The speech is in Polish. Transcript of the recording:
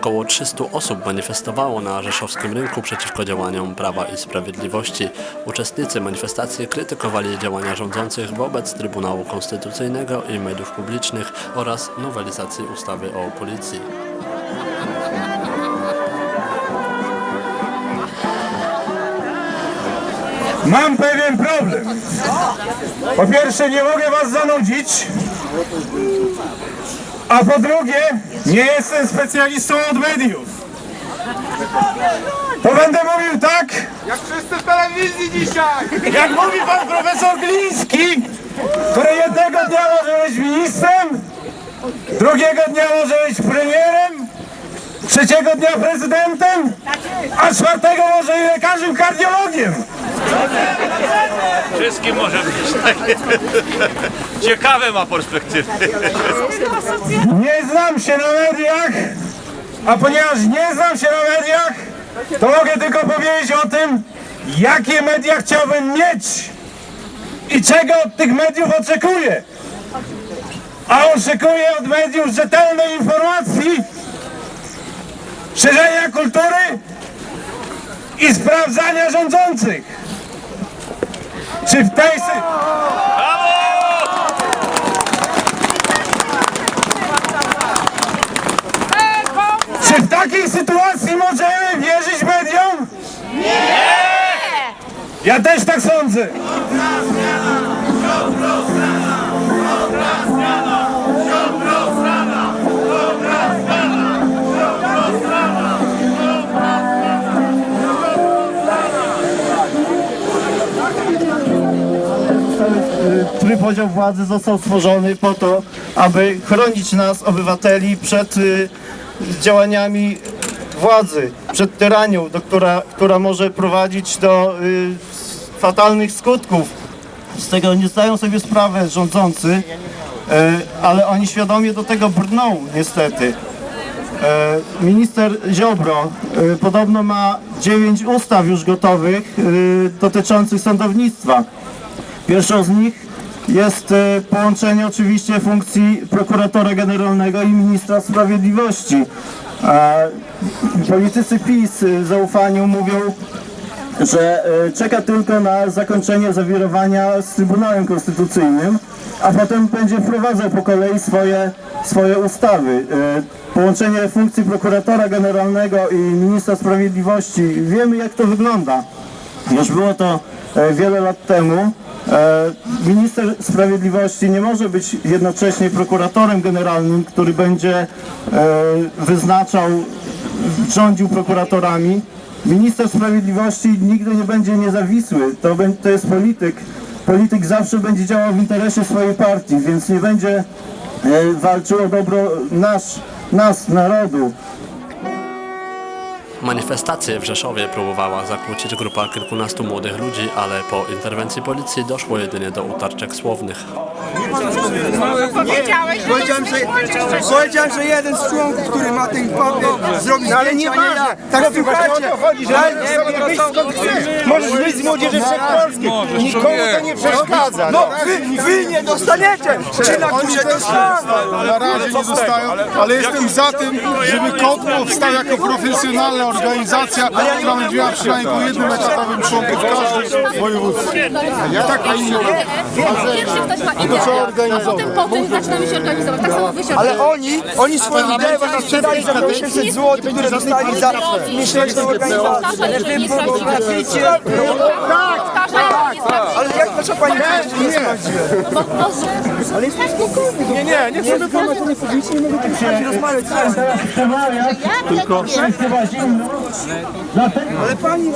300 osób manifestowało na rzeszowskim rynku przeciwko działaniom Prawa i Sprawiedliwości. Uczestnicy manifestacji krytykowali działania rządzących wobec Trybunału Konstytucyjnego i mediów publicznych oraz nowelizacji ustawy o policji. Mam pewien problem. Po pierwsze, nie mogę was zanudzić. A po drugie, nie jestem specjalistą od mediów. To będę mówił tak, Jak wszyscy w telewizji dzisiaj! jak mówi pan profesor Gliński, który jednego dnia może być ministrem, drugiego dnia może być premierem, trzeciego dnia prezydentem, a czwartego może i lekarzem kardiologiem. Wszystkim może być takie. Ciekawe ma perspektywy. Nie znam się na mediach, a ponieważ nie znam się na mediach, to mogę tylko powiedzieć o tym, jakie media chciałbym mieć i czego od tych mediów oczekuję. A oczekuję od mediów rzetelnej informacji, szerzenia kultury i sprawdzania rządzących. Czy w tej Czy w takiej sytuacji możemy wierzyć mediom? Nie! Ja też tak sądzę. Trójpodział władzy został stworzony po to, aby chronić nas, obywateli, przed y, działaniami władzy, przed tyranią, do która, która może prowadzić do y, fatalnych skutków. Z tego nie zdają sobie sprawy rządzący, y, ale oni świadomie do tego brną niestety. E, Minister Ziobro y, podobno ma dziewięć ustaw już gotowych y, dotyczących sądownictwa. Pierwszą z nich jest e, połączenie oczywiście funkcji prokuratora generalnego i ministra sprawiedliwości. E, Politycy PiS w zaufaniu mówią, że e, czeka tylko na zakończenie zawirowania z Trybunałem Konstytucyjnym, a potem będzie wprowadzał po kolei swoje, swoje ustawy. E, Połączenie funkcji prokuratora generalnego i ministra sprawiedliwości, wiemy jak to wygląda. Już było to e, wiele lat temu. E, Minister Sprawiedliwości nie może być jednocześnie prokuratorem generalnym, który będzie e, wyznaczał, rządził prokuratorami. Minister Sprawiedliwości nigdy nie będzie niezawisły. To, to jest polityk. Polityk zawsze będzie działał w interesie swojej partii, więc nie będzie e, walczył o dobro nasz, nas, narodu. Manifestację w Rzeszowie próbowała zakłócić grupa kilkunastu młodych ludzi, ale po interwencji policji doszło jedynie do utarczek słownych. Powiedziałem, że, jeden z członków, który ma ten papier, no, ale nie ja. Tak słuchajcie. chodzi, że Możesz być z młodzieży wszechpolskiej. Nikomu to nie przeszkadza. No, wy, wy nie dostaniecie. Czy na górze dostaną? Na razie nie dostają, ale jestem za tym, żeby KOT powstał jako profesjonalna organizacja, która będzie miała przynajmniej po jednym etatowym członku w każdym województwie. Ja tak na innym Pierwszy ktoś ma ideę, a potem potem zaczynamy się organizować. Tak samo wy się Ale oni, oni swoją ideę właśnie sprzedali za 800 zł, które dostali za miesięczną organizację. Ale wy mówicie... Tak, Ale jak proszę pani powiedzieć, nie Nie, nie, nie chcemy rozmawiać. Przemawia, tylko jest chyba zimno. Dlatego Ale pani